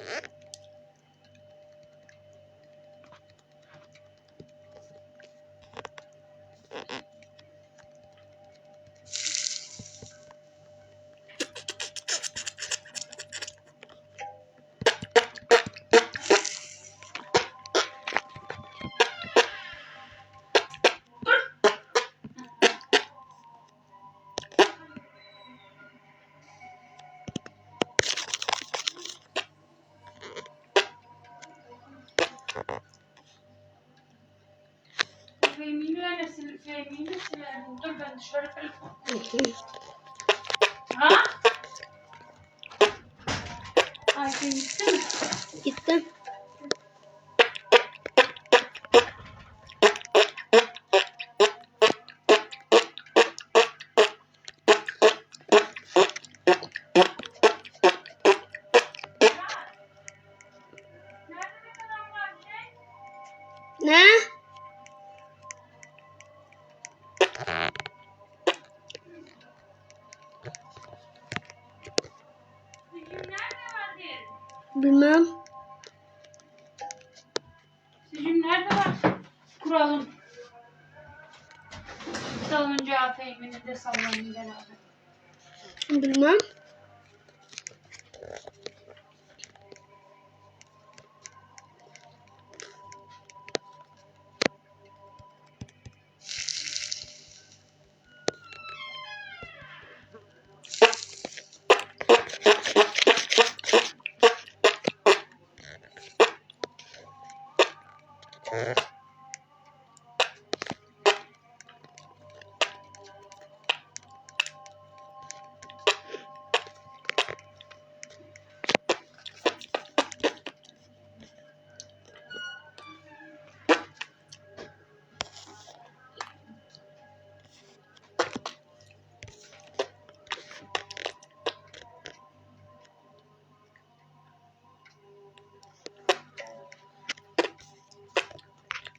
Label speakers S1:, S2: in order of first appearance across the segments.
S1: Uh-huh. Dur ben dışarı telefon. Ha? Ayşe gitti mi?
S2: Gittim. Bilmem.
S1: Sicim nerede var? Kuralım. Salıncağı Fehmi'ni de sallanın beraber.
S2: Bilmem.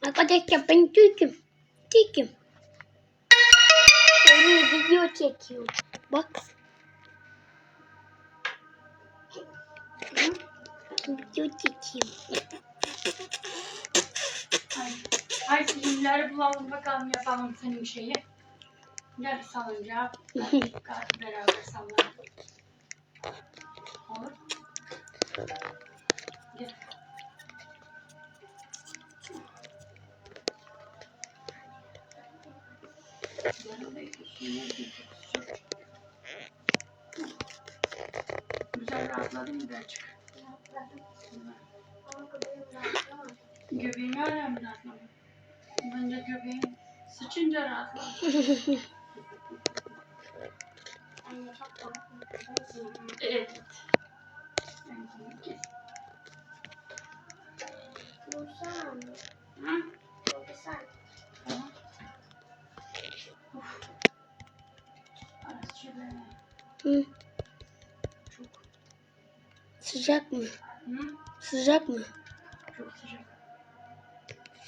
S2: Arkadaşlar ben Türk'üm. Türk'üm. Seni video çekiyorum. Bak. Video çekiyorum.
S1: Ay, sicimleri bulalım bakalım yapalım senin şeyi. Gel salıncağı. Hadi beraber sallayalım. Olur. Gel. Güzel rahatladın mı birazcık? Göbeğimi hala mı rahatladı? Bence göbeğim sıçınca rahatladı. Evet. Hı? Tamam.
S2: Hı,
S1: çok
S2: sıcak mı?
S1: Hı?
S2: Sıcak mı?
S1: Çok sıcak.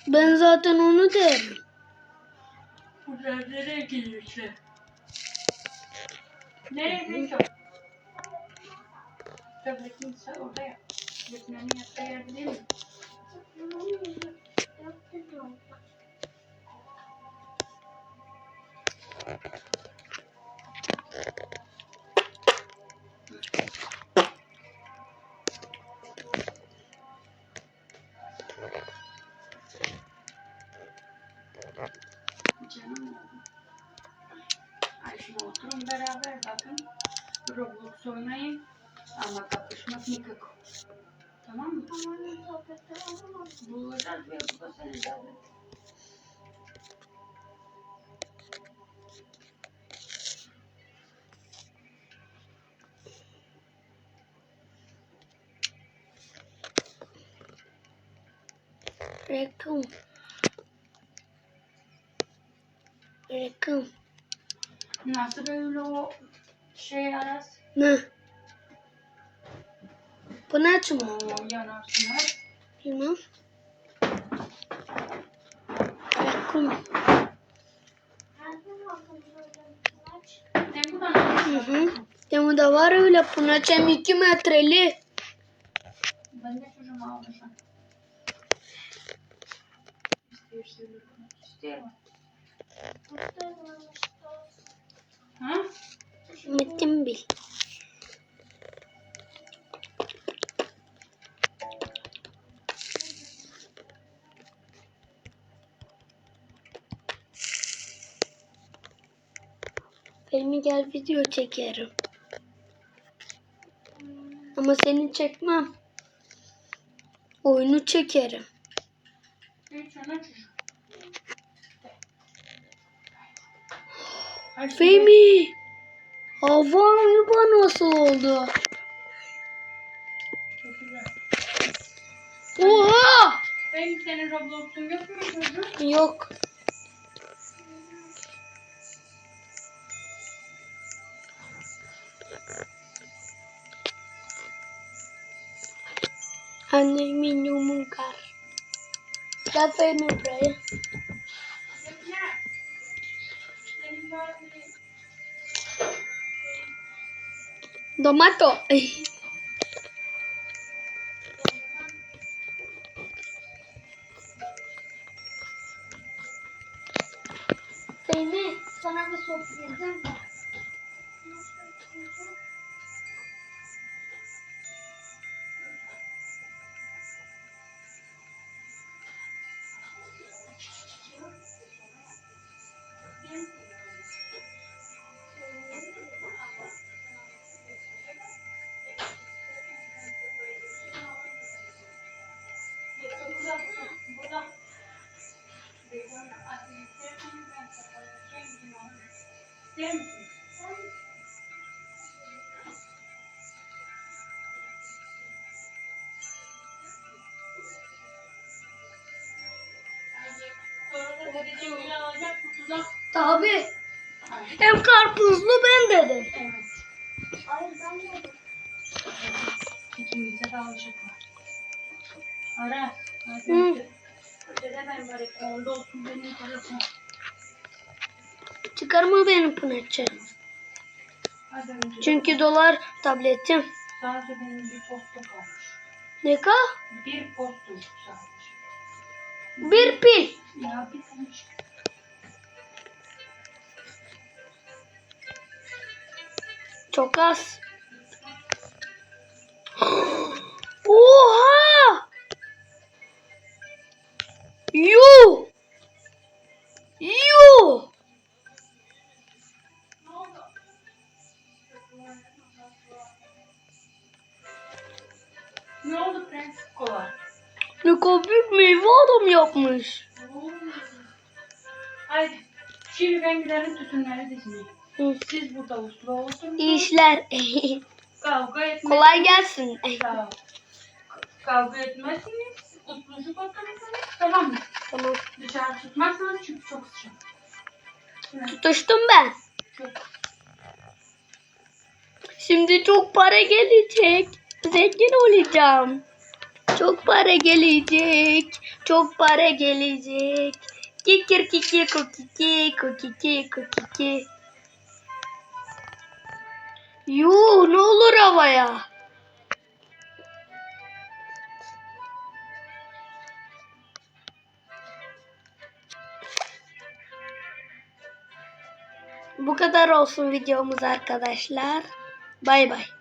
S2: Ben zaten onu derim.
S1: Buradan nereye gidiyorsun? Nereye gidiyorsun? Tabletin ise orada ya. Tabletinin yattığı yerde değil mi? Canım. Ay şimdi oturun beraber bakın. Roblox oynayın. Ama kapışmak nikak. Tamam mı? Bulacağız ve bu da senin tablet.
S2: Reklam. Reklam.
S1: Nasıl böyle o şey Aras?
S2: Ne? Bu ne?
S1: O yanarsın ha?
S2: Bilmem.
S1: Buradan
S2: Hı hı. Demo da var öyle punaçem 2 metreli.
S1: Ben de çocuğumu almışım. İstiyorsun. İstiyorum. Ha?
S2: Metin bil. Filmi gel video çekerim. Ama seni çekmem. Oyunu çekerim.
S1: Hiç ona çocuğum. Hadi
S2: Fehmi. Havan yuva nasıl oldu?
S1: Çok güzel.
S2: Oha!
S1: Benim senin Roblox'un yok mu çocuğum?
S2: Yok. Annemin yumurkar. Gel Fehmi buraya.
S1: Senin var mı?
S2: Tomato. Fehmi sana bir var. Tabi. Hem karpuzlu ben dedim.
S1: Evet. İkimize de alacaklar. Ara.
S2: Hı.
S1: Ben bari onda olsun benim parasım.
S2: Çıkarma benim
S1: önce.
S2: Çünkü dolar tabletim.
S1: Sadece benim bir posta kalmış.
S2: Ne ka?
S1: Bir postum sadece.
S2: Bir pil.
S1: Ya bir tane şey.
S2: Çok az. Oha! Yuh! Meyve adam yapmış.
S1: Haydi. Şimdi ben giderim tütünleri dizmeye. Siz burada uslu olsun.
S2: İyi işler.
S1: Kavga etmezsiniz.
S2: Kolay gelsin.
S1: Sağ ol. Kavga etmezsiniz. Uslucuk oturursunuz. Tamam mı?
S2: Tamam.
S1: Dışarı çıkmazsanız çünkü çok sıcak.
S2: Tutuştum ben.
S1: Çok.
S2: Şimdi çok para gelecek. Zengin olacağım. Çok para gelecek. Çok para gelecek. Kikir kikir kukiki kukiki kukiki. Yuh ne olur havaya. Bu kadar olsun videomuz arkadaşlar. Bay bay.